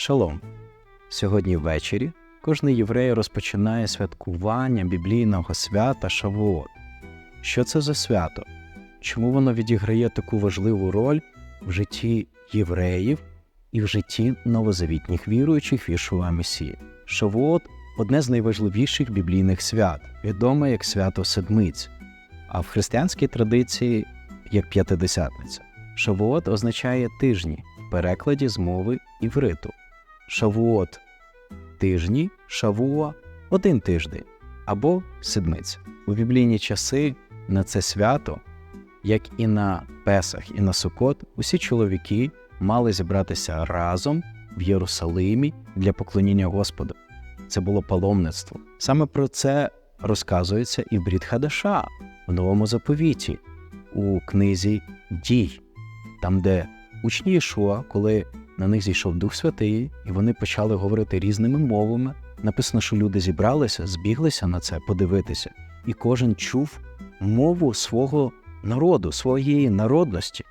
Шалом! Сьогодні ввечері кожний єврей розпочинає святкування біблійного свята Шавуот. Що це за свято? Чому воно відіграє таку важливу роль в житті євреїв і в житті новозавітніх віруючих в Ішуа Месії? Шавуот одне з найважливіших біблійних свят, відоме як свято Седмиць, а в християнській традиції як п'ятидесятниця. Шавуот означає тижні в перекладі з мови івриту. Шавуот тижні, шавуа один тиждень або седмиця. У біблійні часи на це свято, як і на Песах, і на Сукот, усі чоловіки мали зібратися разом в Єрусалимі для поклоніння Господу. Це було паломництво. Саме про це розказується і в Брід Хадаша в новому заповіті у книзі Дій, там, де учні Ішуа, коли на них зійшов Дух Святий, і вони почали говорити різними мовами. Написано, що люди зібралися, збіглися на це подивитися, і кожен чув мову свого народу, своєї народності,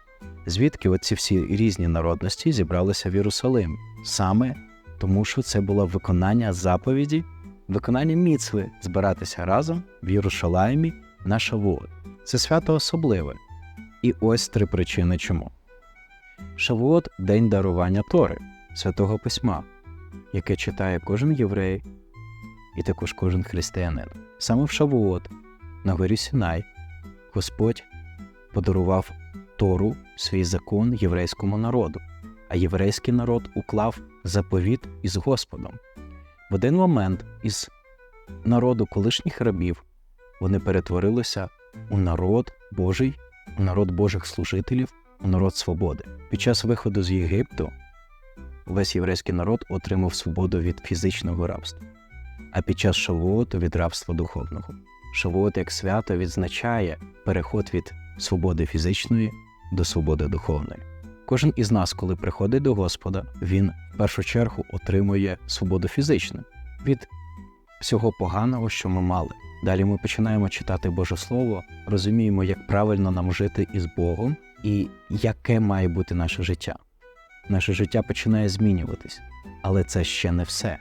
звідки оці всі різні народності зібралися в Єрусалим, саме тому, що це було виконання заповіді, виконання міцви збиратися разом в Єрушалаймі на Шавуот. Це свято особливе. І ось три причини чому. Шавуот день дарування Тори, святого письма, яке читає кожен єврей і також кожен християнин. Саме в Шавуот, на горі Сінай, Господь подарував Тору, свій закон єврейському народу, а єврейський народ уклав заповіт із Господом. В один момент із народу колишніх рабів вони перетворилися у народ Божий, у народ Божих служителів, народ свободи. Під час виходу з Єгипту весь єврейський народ отримав свободу від фізичного рабства, а під час Шавуоту від рабства духовного. Шавуот як свято відзначає переход від свободи фізичної до свободи духовної. Кожен із нас, коли приходить до Господа, він в першу чергу отримує свободу фізичну від всього поганого, що ми мали. Далі ми починаємо читати Боже Слово, розуміємо, як правильно нам жити із Богом і яке має бути наше життя. Наше життя починає змінюватись, але це ще не все.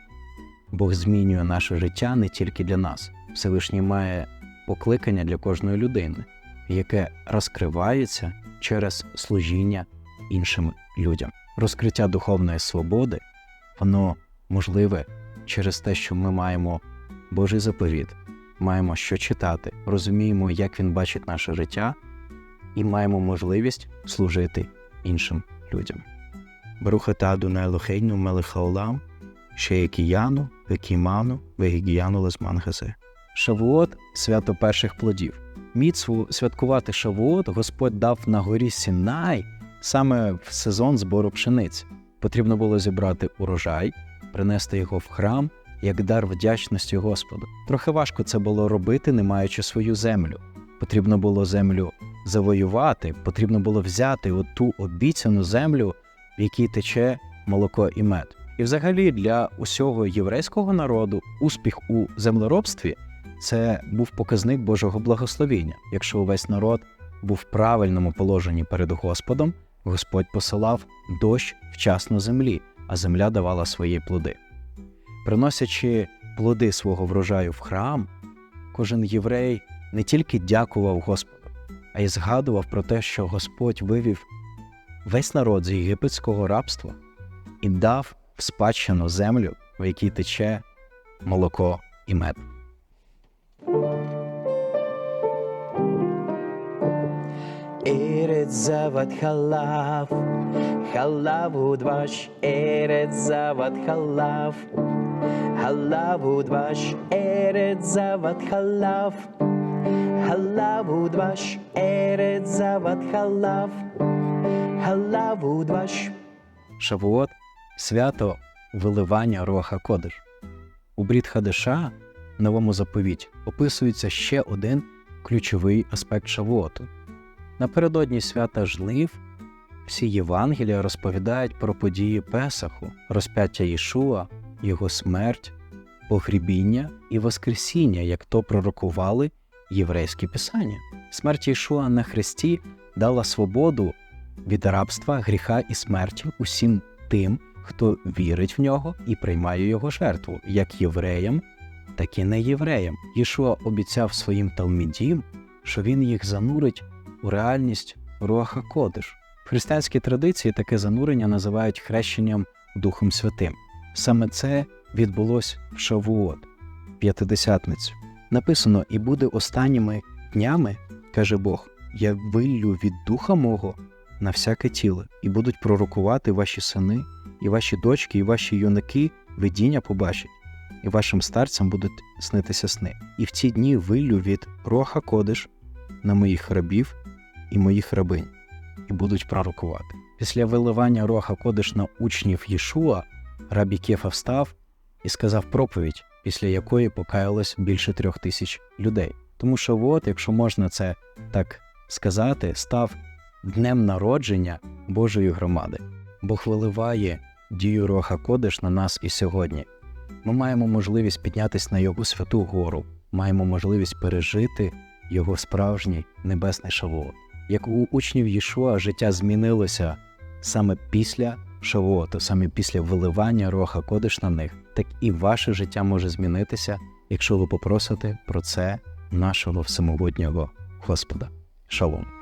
Бог змінює наше життя не тільки для нас. Всевишній має покликання для кожної людини, яке розкривається через служіння іншим людям. Розкриття духовної свободи, воно можливе через те, що ми маємо Божий заповіт, маємо що читати, розуміємо, як він бачить наше життя, і маємо можливість служити іншим людям. Барухата на Елохейну Мелехаолам, Шеякіяну, Векіману, Вегігіяну Лезмангазе. Шавуот свято перших плодів. Міцву святкувати Шавуот Господь дав на горі Сінай саме в сезон збору пшениць. Потрібно було зібрати урожай, принести його в храм як дар вдячності Господу. Трохи важко це було робити, не маючи свою землю. Потрібно було землю завоювати, потрібно було взяти оту обіцяну землю, в якій тече молоко і мед. І, взагалі, для усього єврейського народу успіх у землеробстві це був показник Божого благословіння. Якщо увесь народ був в правильному положенні перед Господом, Господь посилав дощ вчасно землі, а земля давала свої плоди. Приносячи плоди свого врожаю в храм, кожен єврей не тільки дякував Господу, а й згадував про те, що Господь вивів весь народ з єгипетського рабства і дав в спадщину землю, в якій тече молоко і мед. Ерет завод халав, халав удваш, ерет завод халав, халав удваш, ерет завод халав, халав удваш, ерет завод халав, халав удваш. Шавуот свято виливання Руаха Кодиш. У Брід Хадиша, новому заповіті, описується ще один ключовий аспект Шавуоту. Напередодні свята жнив всі Євангелія розповідають про події Песаху, розп'яття Ішуа, його смерть, погрібіння і Воскресіння, як то пророкували єврейські писання. Смерть Ішуа на хресті дала свободу від рабства, гріха і смерті усім тим, хто вірить в нього і приймає його жертву, як євреям, так і не євреям. Єшуа обіцяв своїм талмідім, що він їх занурить у реальність Руаха Кодиш. В християнській традиції таке занурення називають хрещенням Духом Святим. Саме це відбулось в Шавуот, п'ятидесятницю. Написано: і буде останніми днями, каже Бог, я виллю від духа мого на всяке тіло, і будуть пророкувати ваші сини, і ваші дочки, і ваші юнаки видіння побачать, і вашим старцям будуть снитися сни. І в ці дні виллю від Роха Кодиш на моїх рабів і моїх рабинь, і будуть пророкувати. Після виливання Роха Кодиш на учнів Єшуа, рабі Кефа встав і сказав проповідь, після якої покаялось більше трьох тисяч людей. Тому що, от, якщо можна це так сказати, став днем народження Божої громади. Бог виливає дію Роха Кодиш на нас і сьогодні. Ми маємо можливість піднятися на Його святу гору, маємо можливість пережити Його справжній небесний шавуот. Як у учнів Єшуа життя змінилося саме після Шавуоту, саме після виливання Роха Кодиш на них, так і ваше життя може змінитися, якщо ви попросите про це нашого всемогутнього Господа. Шалом.